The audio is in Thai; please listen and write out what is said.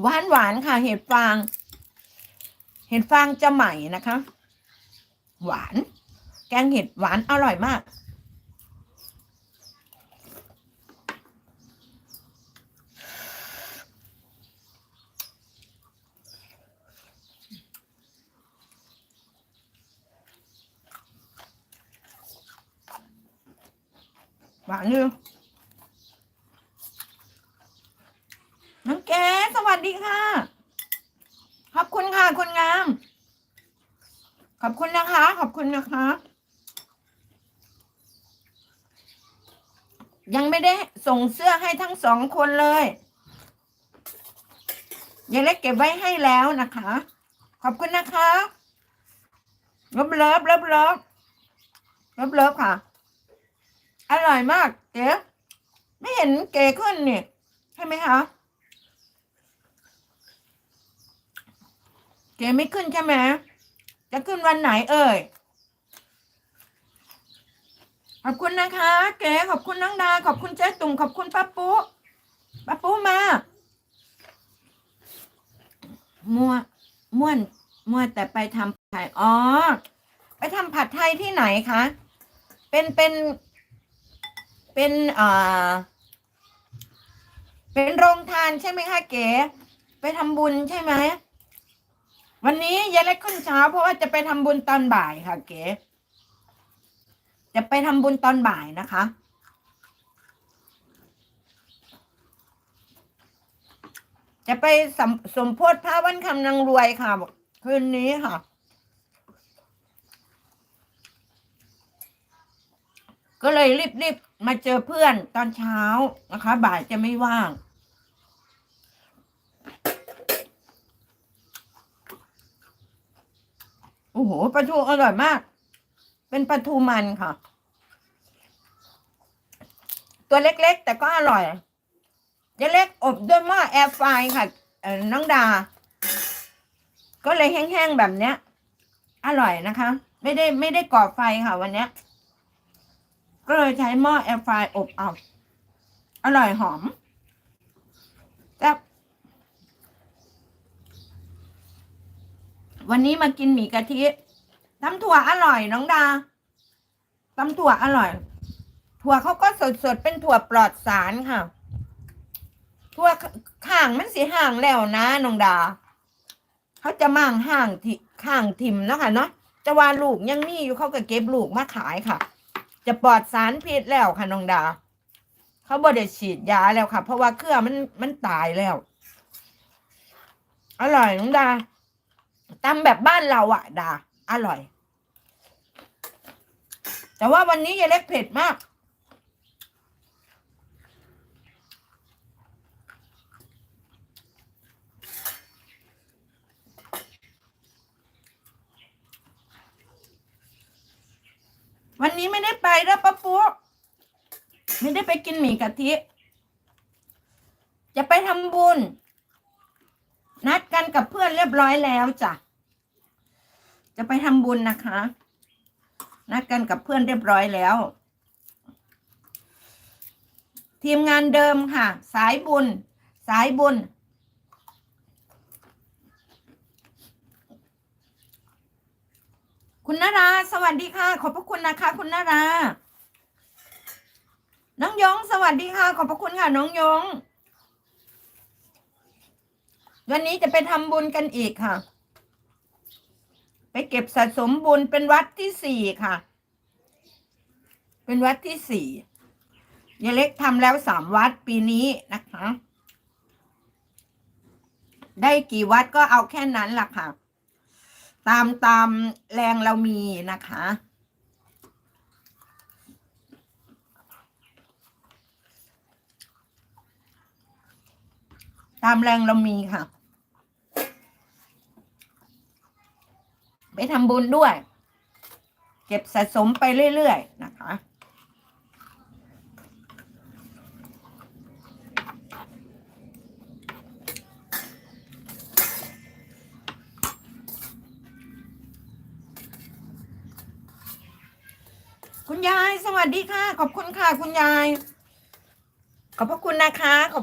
หวานหวานค่ะ เห็ดฟาง เห็ดฟางจะใหม่นะคะ หวาน แกงเห็ดหวานอร่อยมาก หวานอยู่ น้องแกสวัสดีค่ะ ขอบคุณค่ะคุณงาม ขอบคุณนะคะ ขอบคุณนะคะ ยังไม่ได้ส่งเสื้อให้ทั้งสองคนเลยยายเล็กเก็บไว้ให้แล้วนะคะ ขอบคุณนะคะเลิฟเลิฟเลิฟเลิฟเลิฟเลิฟค่ะ อร่อยมากเก๋ไม่เห็นเก๋ขึ้นนี่ใช่ไหมคะ เกไม่ขึ้นใช่ไหมจะขึ้นวันไหนเอ่ย ขอบคุณนะคะ เก๋ขอบคุณน้องดา ขอบคุณเจ๊ตุ่มขอบคุณป้าปุ๊ป้าปุ๊มามั่วม่วนมั่วแต่ไปทำผัดไทยอ๋อ ไปทำผัดไทยที่ไหนคะ เป็นเป็นเป็นอ่าเป็นโรงทานใช่ไหมคะเก๋ ไปทำบุญใช่ไหม วันนี้ยายเล็กขึ้นเช้า เพราะว่าจะไปทำบุญตอนบ่ายค่ะ เก๋จะไปทำบุญตอนบ่ายนะคะ จะไปสมสมโพธิพระวันคำนางรวยค่ะ คืนนี้ค่ะ ก็เลยรีบๆมาเจอเพื่อนตอนเช้านะคะ บ่ายจะไม่ว่าง อ้โหปลาทูอร่อยมาก เป็นปลาทูมันค่ะ ตัวเล็กๆ แต่ก็อร่อยจะเล็กอบด้วยหม้อแอร์ไฟค่ะน้องดา ก็เลยแห้งๆแบบเนี้ย อร่อยนะคะ ไม่ได้ไม่ได้ก่อไฟค่ะวันเนี้ย ก็เลยใช้หม้อแอร์ไฟอบเอาอร่อยหอมแซ่บ วันนี้มากินหมี่กะทิตำถั่วอร่อยน้องดาตำถั่วอร่อย ถั่วเขาก็สดๆ เป็นถั่วปลอดสารค่ะ ถั่วข้างมันสีห่างแล้วนะน้องดา เขาจะมั่งห่างที่ข้างทิมเนาะค่ะเนาะจะวาลูกยังมีอยู่เขาก็เก็บลูกมาขายค่ะ จะปลอดสารพิษแล้วค่ะน้องดา เขาบ่ได้ฉีดยาแล้วค่ะ เพราะว่าเครือมันมันตายแล้ว อร่อยน้องดา ตำแบบบ้านเราอะดาอร่อย แต่ว่าวันนี้ยายเล็กเผ็ดมากวันนี้ไม่ได้ไปแล้วป้าปุ๊ไม่ได้ไปกินหมี่กะทิ จะไปทำบุญ นัดกันกับเพื่อนเรียบร้อยแล้วจ้ะ จะไปทำบุญนะคะ นัดกันกับเพื่อนเรียบร้อยแล้ว ทีมงานเดิมค่ะ สายบุญ สายบุญ คุณนารา สวัสดีค่ะ ขอบพระคุณนะคะ คุณนารา น้องยง สวัสดีค่ะ ขอบพระคุณค่ะ น้องยง วันนี้จะไปทำบุญกันอีกค่ะ ไปเก็บสะสมบุญเป็นวัดที่สี่ค่ะ เป็นวัดที่สี่ยายเล็กทำแล้วสามวัดปีนี้นะคะ ได้กี่วัดก็เอาแค่นั้นล่ะค่ะ ตามตามแรงเรามีนะคะตามแรงเรามีค่ะ ไปทำบุญด้วย เก็บสะสมไปเรื่อยๆนะคะ คุณยายสวัสดีค่ะ ขอบคุณค่ะ คุณยาย ขอบพระคุณนะคะ ขอบ